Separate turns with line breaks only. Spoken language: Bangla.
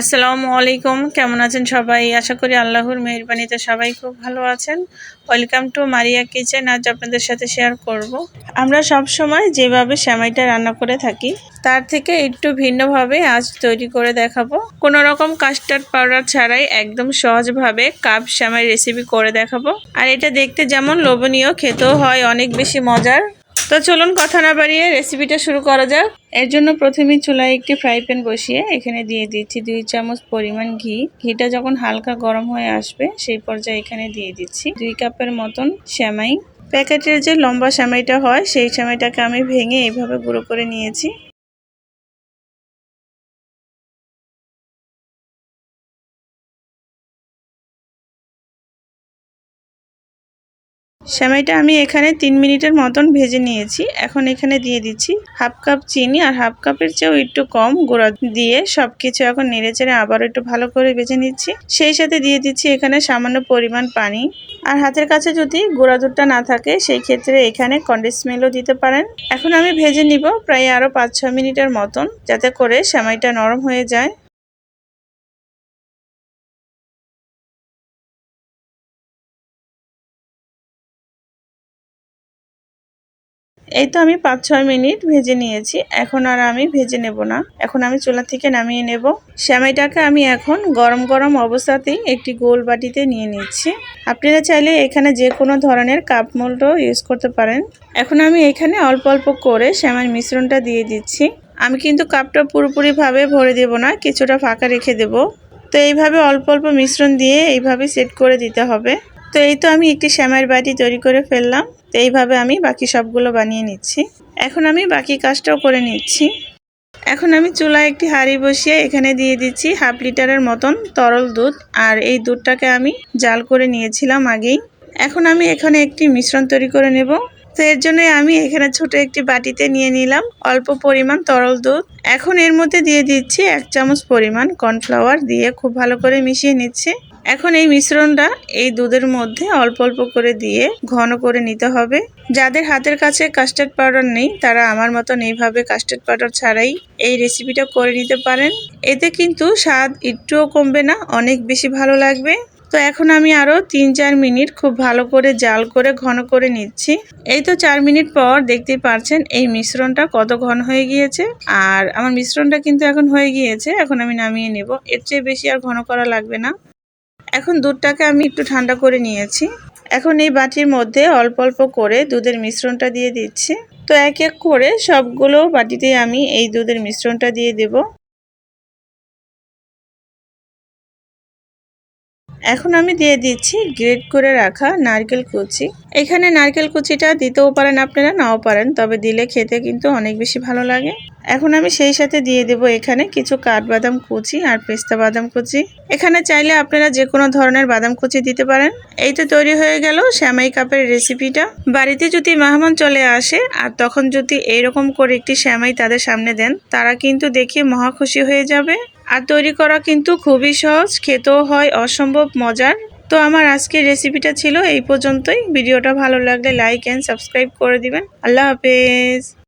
আসসালামু আলাইকুম। কেমন আছেন সবাই? আশা করি আল্লাহর মেহরবানিতে সবাই খুব ভালো আছেন। ওয়েলকাম টু মারিয়া কিচেন আজ আপনাদের সাথে শেয়ার করব। আমরা সব সময় যেভাবে সেমাইটা রান্না করে থাকি, তার থেকে একটু ভিন্নভাবে আজ তৈরি করে দেখাবো। কোনো রকম কাস্টার্ড পাউডার ছাড়াই একদম সহজভাবে কাপ সেমাই রেসিপি করে দেখাবো। আর এটা দেখতে যেমন লোভনীয়, খেতেও হয় অনেক বেশি মজার। তো চলুন কথা না বাড়িয়ে রেসিপিটা শুরু করা যাক। এর জন্য প্রথমে চুলায় একটি ফ্রাই প্যান বসিয়ে এখানে দিয়ে দিচ্ছি দুই চামচ পরিমাণ ঘি। ঘিটা যখন হালকা গরম হয়ে আসবে, সেই পর্যায়ে এখানে দিয়ে দিচ্ছি দুই কাপের মতন শ্যামাই প্যাকেটের যে লম্বা শ্যামাইটা হয়, সেই শ্যামাইটাকে আমি ভেঙে এইভাবে গুঁড়ো করে নিয়েছি। সেমাইটা আমি এখানে তিন মিনিটের মতন ভেজে নিয়েছি। এখন এখানে দিয়ে দিচ্ছি হাফ কাপ চিনি আর হাফ কাপের চেয়েও একটু কম গুঁড়া দিয়ে সব কিছু এখন নেড়ে চেড়ে আবার একটু ভালো করে ভেজে নিচ্ছি। সেই সাথে দিয়ে দিচ্ছি এখানে সামান্য পরিমাণ পানি। আর হাতের কাছে যদি গুঁড়া দুধটা না থাকে, সেই ক্ষেত্রে এখানে কন্ডেন্স মিলও দিতে পারেন। এখন আমি ভেজে নিব প্রায় আরও পাঁচ ছ মিনিটের মতন, যাতে করে সেমাইটা নরম হয়ে যায়। এই তো আমি পাঁচ, ছয় মিনিট ভেজে নিয়েছি। এখন আর আমি ভেজে নেব না। এখন আমি চুলা থেকে নামিয়ে নেব। শ্যামাইটাকে আমি এখন গরম গরম অবস্থাতেই একটি গোল বাটিতে নিয়ে নিচ্ছি। আপনারা চাইলে এখানে যে কোনো ধরনের কাপ মোল্ডও ইউজ করতে পারেন। এখন আমি এখানে অল্প অল্প করে শ্যামাইয়ের মিশ্রণটা দিয়ে দিচ্ছি। আমি কিন্তু কাপটা পুরোপুরিভাবে ভরে দেব না, কিছুটা ফাঁকা রেখে দেব। তো এইভাবে অল্প অল্প মিশ্রণ দিয়ে এইভাবে সেট করে দিতে হবে। তো এই তো আমি একটি শ্যামাইয়ের বাটি তৈরি করে ফেললাম। তো এইভাবে আমি বাকি সবগুলো বানিয়ে নিচ্ছি। এখন আমি বাকি কাজটাও করে নিচ্ছি। এখন আমি চুলায় একটি হাঁড়ি বসিয়ে এখানে দিয়ে দিচ্ছি হাফ লিটারের মতন তরল দুধ। আর এই দুধটাকে আমি জাল করে নিয়েছিলাম আগেই। এখন আমি এখানে একটি মিশ্রণ তৈরি করে নেব। তো এর জন্য আমি এখানে ছোট একটি বাটিতে নিয়ে নিলাম অল্প পরিমাণ তরল দুধ। এখন এর মধ্যে দিয়ে দিচ্ছি এক চামচ পরিমাণ কর্নফ্লাওয়ার দিয়ে খুব ভালো করে মিশিয়ে নিচ্ছি। এখন এই মিশ্রণটা এই দুধের মধ্যে অল্প অল্প করে দিয়ে ঘন করে নিতে হবে। যাদের হাতের কাছে কাস্টার্ড পাউডার নেই, তারা আমার মতন এইভাবে কাস্টার্ড পাউডার ছাড়াই এই রেসিপিটা করে নিতে পারেন। এতে কিন্তু স্বাদ একটুও কমবে না, অনেক বেশি ভালো লাগবে। তো এখন আমি আরও তিন চার মিনিট খুব ভালো করে জাল করে ঘন করে নিচ্ছি। এই তো চার মিনিট পর দেখতে পারছেন এই মিশ্রণটা কত ঘন হয়ে গিয়েছে। আর আমার মিশ্রণটা কিন্তু এখন হয়ে গিয়েছে, এখন আমি নামিয়ে নেব। এর চেয়ে বেশি আর ঘন করা লাগবে না। এখন দুধটাকে আমি একটু ঠান্ডা করে নিয়েছি। এখন এই বাটির মধ্যে অল্প অল্প করে দুধের মিশ্রণটা দিয়ে দিচ্ছি। তো এক এক করে সবগুলো বাটিতে আমি এই দুধের মিশ্রণটা দিয়ে দেব। এখন আমি দিয়ে দিচ্ছি গ্রেট করে রাখা নারকেল কুচি। এখানে নারকেল কুচিটা দিতেও পারেন আপনারা, নাও পারেন, তবে দিলে খেতে কিন্তু অনেক বেশি ভালো লাগে। এখন আমি সেই সাথে দিয়ে দেব এখানে কিছু কাঠবাদাম কুচি আর পেস্তা বাদাম কুচি। এখানে চাইলে আপনারা যে কোনো ধরনের বাদাম কুচি দিতে পারেন। এই তো তৈরি হয়ে গেল শ্যামাই কাপের রেসিপিটা। বাড়িতে যদি মেহমান চলে আসে আর তখন যদি এইরকম করে একটি শ্যামাই তাদের সামনে দেন, তারা কিন্তু দেখে মহা খুশি হয়ে যাবে। আর তৈরি করা কিন্তু খুবই সহজ, খেতেও হয়, অসম্ভব মজার। তো আমার আজকের রেসিপিটা ছিল এই পর্যন্তই। ভিডিওটা ভালো লাগলে লাইক অ্যান্ড সাবস্ক্রাইব করে দিবেন। আল্লাহ হাফেজ।